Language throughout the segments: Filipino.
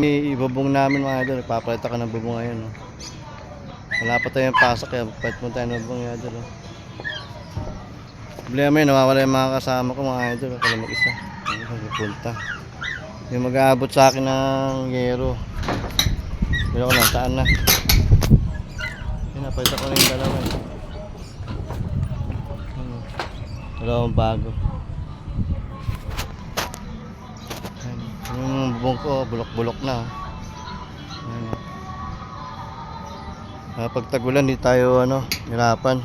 kami ibubong namin mga idol. Nagpapalit ako ng bubong ngayon. No? Wala pa tayong pasok kaya palit mo tayo ng bubong mga idol. No? Problema yun, nawawala yung mga kasama ko mga idol. Lang mag-isa. Pupunta? Yung mag-aabot sa akin ng yero. Pero ko lang, saan na? Yun, napalit ako na yung dalawa. eh. Dalawang bago. Yung bubong ko, bulok-bulok na. oh. Ayan. Ah, pag tagulan, di tayo ano, hirapan.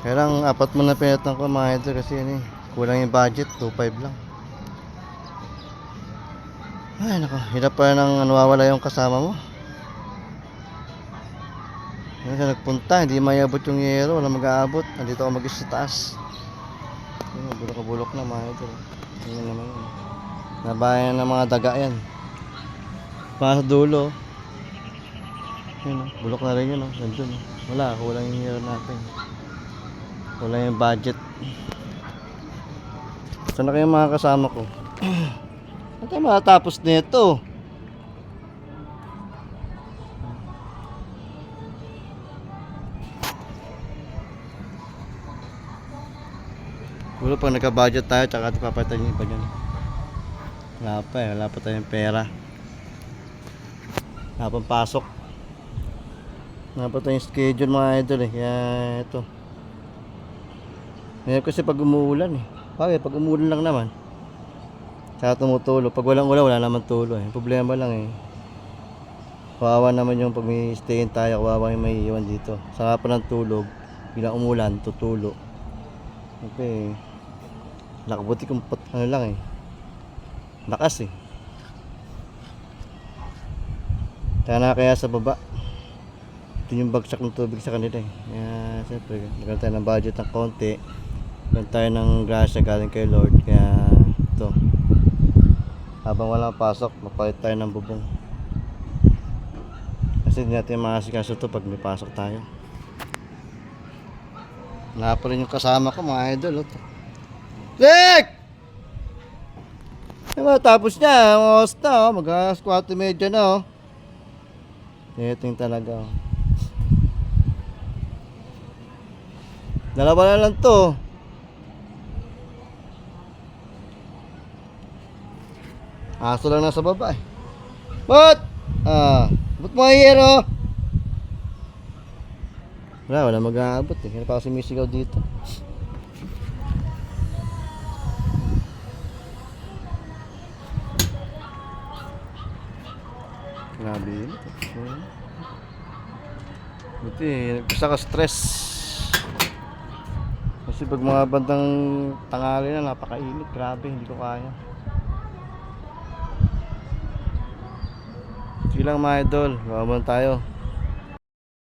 Kaya lang, apat mo na pinatan ko mga idol kasi ano eh, kulang yung budget, 2.5 lang. Ay, nako, hirap pa nang nawawala yung kasama mo. Yan siya nagpunta, hindi mayabot yung yero, wala mag-aabot. Nandito ako mag sa taas. Yun, bulok-bulok na mga idol. Yun naman yun. Nabayan ng mga daga yan. Para sa dulo. Yun, oh, bulok na rin yun. Oh. Nandun. oh. Wala, kulang yung hero natin. Kulang yung budget. Saan na kayo mga kasama ko? Tayo matatapos nito? Siguro pag nagka-budget tayo, tsaka ito yung iba dyan. Wala pa eh, wala pa tayong pera. Wala pang pasok. Wala pa tayong schedule mga idol eh, kaya ito. Ngayon kasi pag umuulan eh. Bakit? Pag umuulan lang naman. Tsaka tumutulo. Pag walang ulan, wala naman tulo eh. Problema lang eh. Kawawa naman yung pag may stayin tayo, kawawa yung may iwan dito. Saka pa ng tulog, bilang umulan, tutulo. Okay. Nakabuti pat, ano lang eh. Lakas eh. Kaya na kaya sa baba. Ito yung bagsak ng tubig sa kanila eh. Kaya siyempre, nagkaroon tayo ng budget ng konti. Nagkaroon tayo ng grasya galing kay Lord. Kaya ito. Habang walang pasok, mapalit tayo ng bubong. Kasi hindi natin makasikaso to pag may pasok tayo. Wala pa rin yung kasama ko mga idol. Oh. Sek! Diba, tapos niya, oras na, oh. mag-alas 4.30 na. Oh. Yung talaga. Oh. Dalawa na lang to. Aso lang nasa baba eh. Ba't? Ah, ba't mo hiyero? Wala, wala mag-aabot eh. Kaya pa kasi may sigaw dito. Grabe. Buti, nagpisa ka stress. Kasi pag mga bandang tangali na, napakainit. Grabe, hindi ko kaya. Sige lang mga idol, muna tayo.